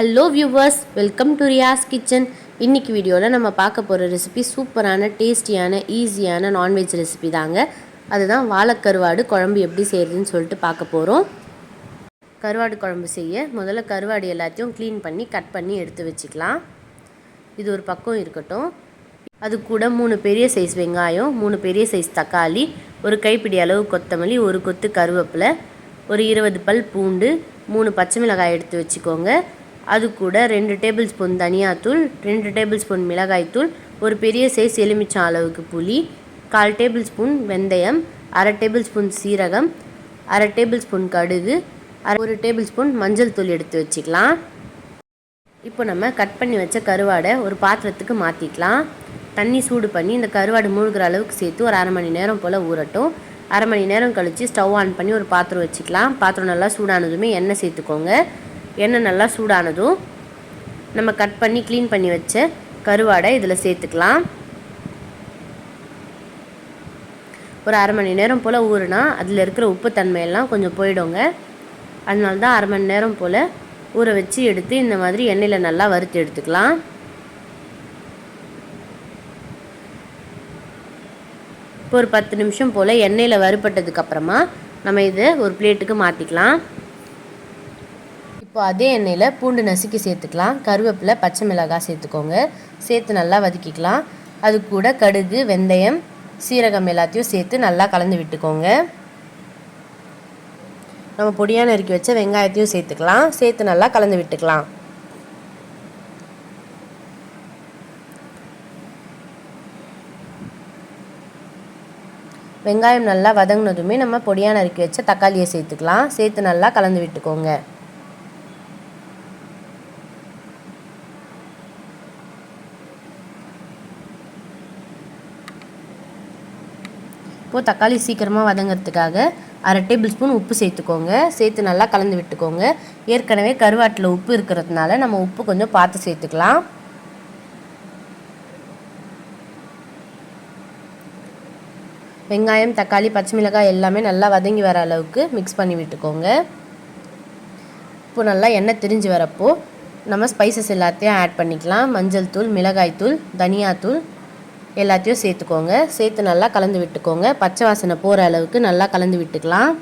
Hello viewers welcome to Riyaz kitchen இன்னைக்கு வீடியோவில் நம்ம பார்க்க போகிற ரெசிபி சூப்பரான டேஸ்டியான ஈஸியான நான்வெஜ் ரெசிபி தாங்க. அதுதான் வாழைக்கருவாடு குழம்பு எப்படி செய்கிறதுன்னு சொல்லிட்டு பார்க்க போகிறோம் கருவாடு குழம்பு செய்ய முதல்ல கருவாடு எல்லாத்தையும் க்ளீன் பண்ணி கட் பண்ணி எடுத்து வச்சுக்கலாம். இது ஒரு பக்கம் இருக்கட்டும். அது கூட மூணு பெரிய சைஸ் வெங்காயம் மூணு பெரிய சைஸ் தக்காளி ஒரு கைப்பிடி அளவு கொத்தமல்லி ஒரு கொத்து கருவேப்பிலை ஒரு இருபது பல் பூண்டு மூணு பச்சை மிளகாய் எடுத்து வச்சுக்கோங்க. அது கூட ரெண்டு டேபிள் ஸ்பூன் தனியாத்தூள் ரெண்டு டேபிள் ஸ்பூன் மிளகாய்த்தூள் ஒரு பெரிய சைஸ் எலுமிச்சம் அளவுக்கு புளி கால் டேபிள் ஸ்பூன் வெந்தயம் அரை டேபிள் ஸ்பூன் சீரகம் அரை டேபிள் ஸ்பூன் கடுகு அரை ஒரு டேபிள் ஸ்பூன் மஞ்சள் தூள் எடுத்து வச்சுக்கலாம். இப்போ நம்ம கட் பண்ணி வச்ச கருவாடை ஒரு பாத்திரத்துக்கு மாற்றிக்கலாம் தண்ணி சூடு பண்ணி இந்த கருவாடு மூழ்கிற அளவுக்கு சேர்த்து ஒரு அரை மணி நேரம் போல் ஊறட்டும். அரை மணி நேரம் கழித்து ஸ்டவ் ஆன் பண்ணி ஒரு பாத்திரம் வச்சுக்கலாம். பாத்திரம் நல்லா சூடானதுமே எண்ணெய் சேர்த்துக்கோங்க. எண்ணெய் நல்லா சூடானதும் நம்ம கட் பண்ணி க்ளீன் பண்ணி வச்ச கருவாடை இதில் சேர்த்துக்கலாம். ஒரு அரை மணி நேரம் போல் ஊறுனா அதில் இருக்கிற உப்பு தன்மையெல்லாம் கொஞ்சம் போயிடுங்க. அதனால தான் அரை மணி நேரம் போல் ஊற வச்சு எடுத்து இந்த மாதிரி எண்ணெயில் நல்லா வறுத்து எடுத்துக்கலாம். இப்போ ஒரு பத்து நிமிஷம் போல் எண்ணெயில் வறுபட்டதுக்கப்புறமா நம்ம இதை ஒரு பிளேட்டுக்கு மாற்றிக்கலாம் இப்போ அதே எண்ணெயில் பூண்டு நசுக்கி சேர்த்துக்கலாம். கருவேப்பிலை பச்சை மிளகாய் சேர்த்துக்கோங்க. சேர்த்து நல்லா வதக்கிக்கலாம். அது கூட கடுகு வெந்தயம் சீரகம் எல்லாத்தையும் சேர்த்து நல்லா கலந்து விட்டுக்கோங்க. நம்ம பொடியாக நறுக்கி வச்ச வெங்காயத்தையும் சேர்த்துக்கலாம். சேர்த்து நல்லா கலந்து விட்டுக்கலாம். வெங்காயம் நல்லா வதங்கினதுமே நம்ம பொடியாக நறுக்கி வச்ச தக்காளியை சேர்த்துக்கலாம். சேர்த்து நல்லா கலந்து விட்டுக்கோங்க. இப்போது தக்காளி சீக்கிரமாக வதங்கிறதுக்காக அரை டேபிள் ஸ்பூன் உப்பு சேர்த்துக்கோங்க. சேர்த்து நல்லா கலந்து விட்டுக்கோங்க. ஏற்கனவே கருவாட்டில் உப்பு இருக்கிறதுனால நம்ம உப்பு கொஞ்சம் பார்த்து சேர்த்துக்கலாம். வெங்காயம் தக்காளி பச்சை மிளகாய் எல்லாமே நல்லா வதங்கி வர அளவுக்கு மிக்ஸ் பண்ணி விட்டுக்கோங்க. இப்போ நல்லா எண்ணெய் திரிஞ்சு வரப்போ நம்ம ஸ்பைசஸ் எல்லாத்தையும் ஆட் பண்ணிக்கலாம். மஞ்சள் தூள் மிளகாய் தூள் தனியாத்தூள் எல்லாத்தையும் சேர்த்துக்கோங்க. சேர்த்து நல்லா கலந்து விட்டுக்கோங்க. பச்சை வாசனை போகிற அளவுக்கு நல்லா கலந்து விட்டுக்கலாம்.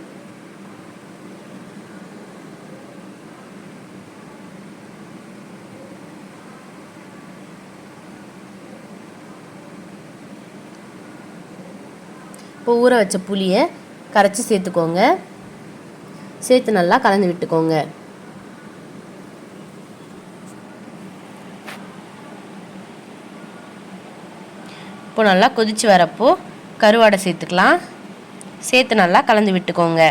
இப்போ ஊற வச்ச புளியை கரைச்சி சேர்த்துக்கோங்க. சேர்த்து நல்லா கலந்து விட்டுக்கோங்க. இப்போ நல்லா கொதித்து வரப்போ கருவாடை சேர்த்துக்கலாம். சேர்த்து நல்லா கலந்து விட்டுக்கோங்க.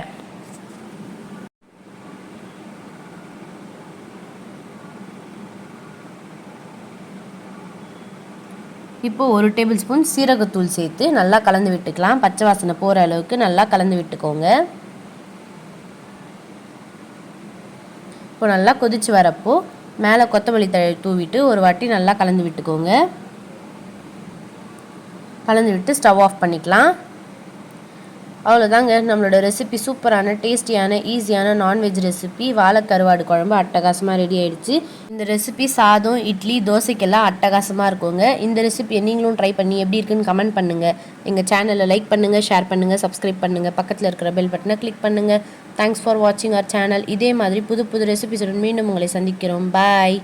இப்போ ஒரு டேபிள் ஸ்பூன் சீரகத்தூள் சேர்த்து நல்லா கலந்து விட்டுக்கலாம். பச்சை வாசனை போகிற அளவுக்கு நல்லா கலந்து விட்டுக்கோங்க. இப்போ நல்லா கொதித்து வரப்போ மேலே கொத்தமல்லி தழை தூவிட்டு ஒரு வாட்டி நல்லா கலந்து விட்டுக்கோங்க. கலந்து விட்டு ஸ்டவ் ஆஃப் பண்ணிக்கலாம். அவ்வளோதாங்க நம்மளோட ரெசிபி சூப்பரான டேஸ்டியான ஈஸியான நான்வெஜ் ரெசிபி வாழைக்கருவாடு குழம்பு அட்டகாசமாக ரெடி ஆயிடுச்சு. இந்த ரெசிபி சாதம் இட்லி தோசைக்கெல்லாம் அட்டகாசமாக இருக்குங்க. இந்த ரெசிபியை நீங்களும் ட்ரை பண்ணி எப்படி இருக்குன்னு கமெண்ட் பண்ணுங்கள் எங்கள் சேனலை லைக் பண்ணுங்கள் ஷேர் பண்ணுங்கள் சப்ஸ்கிரைப் பண்ணுங்கள் பக்கத்தில் இருக்கிற பெல் பட்டனை கிளிக் பண்ணுங்கள் தேங்க்ஸ் ஃபார் வாட்சிங் அவர் சேனல் இதே மாதிரி புது புது ரெசிபிஸுடன் மீண்டும் உங்களை சந்திக்கிறோம். பாய்